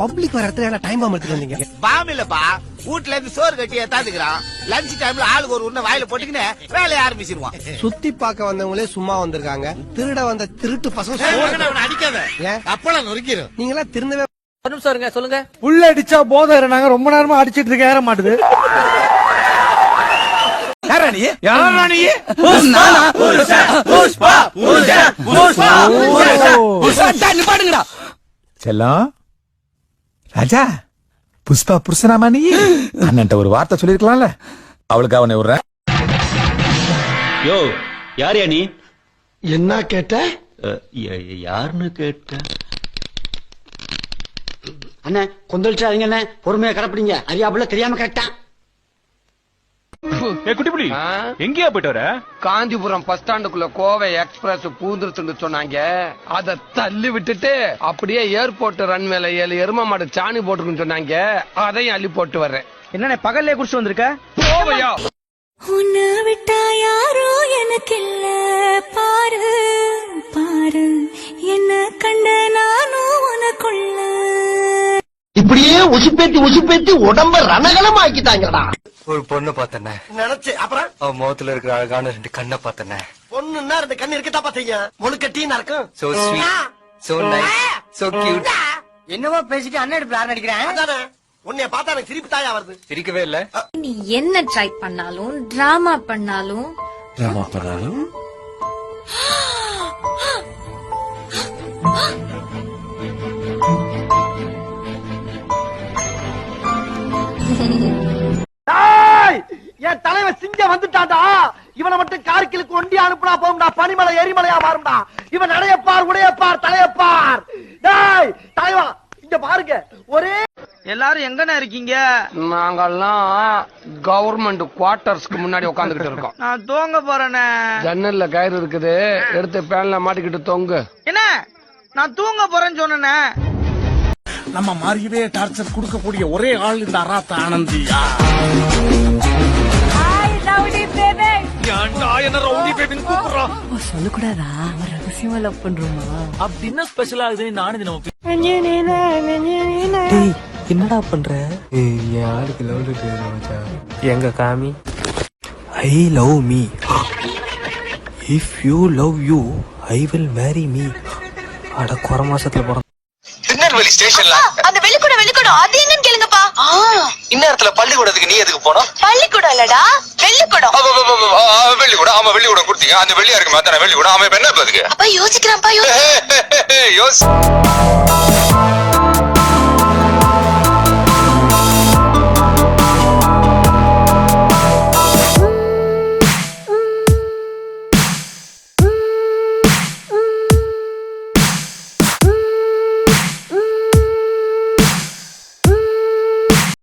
Public வர இடத்துல time பாம்பு எடுத்துட்டு வந்தீங்க? பாம் இல்லப்பா. வீட்ல இருந்து சோறு கட்டி எத்தாந்துக்கிறான் லஞ்ச் டைம்ல ஆளுக்கு ஒரு உன்ன வாயில போட்டுக்கின்னு வேலைய ஆரம்பிச்சிருவான். சுத்தி பார்க்க வந்தவங்களே சும்மா வந்திருக்காங்க. திருட வந்த திருட்டு பசங்க அடிக்காத. ஏன் அப்பளம் நொறுக்கிடும் நீங்களா திருந்தவே ஒரு நிமிஷம் இருங்க சொல்லுங்க. உள்ள அடிச்சா போதும் நாங்க ரொம்ப நேரமா அடிச்சிட்டு இருக்க ஏற மாட்டுது. செல்லம் ராஜா புஷ்பா புருஷனாமா நீ அண்ணன்ட்ட ஒரு வார்த்தை சொல்லிருக்கலாம்ல. அவளுக்கு அவனை விடுறேன். யோ யார் நீ? என்ன கேட்ட? யாருன்னு கேட்ட? அண்ணே கொந்தளிச்சாதீங்க அண்ணே. பொறுமையா கடப்பிடிங்க அறியாப்புல தெரியாம கரெக்டா குட்டிப்புடி எங்கேயா போயிட்டு வர? காஞ்சிபுரம் பஸ் ஸ்டாண்டுக்குள்ள கோவை எக்ஸ்பிரஸ் பூந்துருச்சுன்னு சொன்னாங்க. அத தள்ளி விட்டுட்டு அப்படியே ஏர்போர்ட் ரன்வேல ஏழு எரும மாடு சாணி போட்டுருக்குன்னு சொன்னாங்க. அதையும் அள்ளி போட்டு வர்றேன். என்னண்ணே பகல்லே குடிச்சு வந்திருக்க? கோவையா? உன்னை விட்டா யாரோ எனக்கு இல்ல பாரு பாரு. என்ன கண்ட நானும் உனக்குள்ள. இப்படியே உசுப்பேத்தி உசுப்பேத்தி உடம்ப ரணகலம் ஆக்கிட்டாங்கடா ஒரு பொண்ணு பார்த்தனே. நினைச்சு அப்புறம்? அவ முகத்துல இருக்கிற அழகான ரெண்டு கண்ணை பார்த்தனே. பொண்ணுன்னா ரெண்டு கண்ணு இருக்கட்டா பாத்தீங்க முழுக்க டீ நடக்கும் so sweet so nice so cute என்னவோ பேசிட்டு அண்ணன் எடுப்பு யாரும் நடிக்கிறேன் அதானே உன்னைய பார்த்தா எனக்கு சிரிப்பு தாயா வருது. சிரிக்கவே இல்ல. நீ என்ன ட்ரை பண்ணாலும் டிராமா பண்ணாலும் டிராமா பண்ணாலும்? வந்துட்டான்டா இவனை மட்டும் கார்கிலுக்கு ஒண்டி அனுப்புனா போகும்டா பனிமலை எரிமலையா மாறும்டா. இவன் நடையப்பார் உடையப்பார் தலையப்பார். டேய் தலைவா இங்க பாருங்க. ஒரே எல்லாரும் எங்கண்ணா இருக்கீங்க? நாங்கெல்லாம் கவர்மெண்ட் குவார்டர்ஸ்க்கு முன்னாடி உட்காந்துக்கிட்டு இருக்கோம். நான் தூங்க போறேனே ஜன்னல்ல கயிறு இருக்குது. எடுத்து பேன்ல மாட்டிக்கிட்டு தொங்கு. என்ன? நான் தூங்க போறேன்னு சொன்னேனே நம்ம மாறியவே டார்ச்சர் கொடுக்கக்கூடிய ஒரே ஆள் இந்த அராத்த ஆனந்தியா சொல்லக்கூடாதா? அவன் ரகசியமா லவ் பண்றோமா? அப்படின்னா ஸ்பெஷல் ஆகுதுன்னு நானும் நம்ம என்னடா பண்ற? ஆளுக்கு லவ் லெட்டர் மச்சான் எங்க காமி? I love me if you love you I will marry me அட குறை மாசத்துல போறோம் திருநெல்வேலி ஸ்டேஷன்ல அந்த வெளிக்கூடம் வெளிக்கூடம். அது என்னன்னு இந்நேரத்துல பள்ளிக்கூடத்துக்கு நீ எதுக்கு போனோம்? பள்ளிக்கூடம் இல்லடா வெள்ளிக்கூடம். வெள்ளிக்கூடம். ஆமா வெள்ளிக்கூடம் கொடுத்தீங்க. அந்த வெள்ளியா இருக்கு மாத்தான வெள்ளிக்கூடம் இப்ப என்ன அதுக்கு? அப்பா யோசிக்கிறான்ப்பா யோசி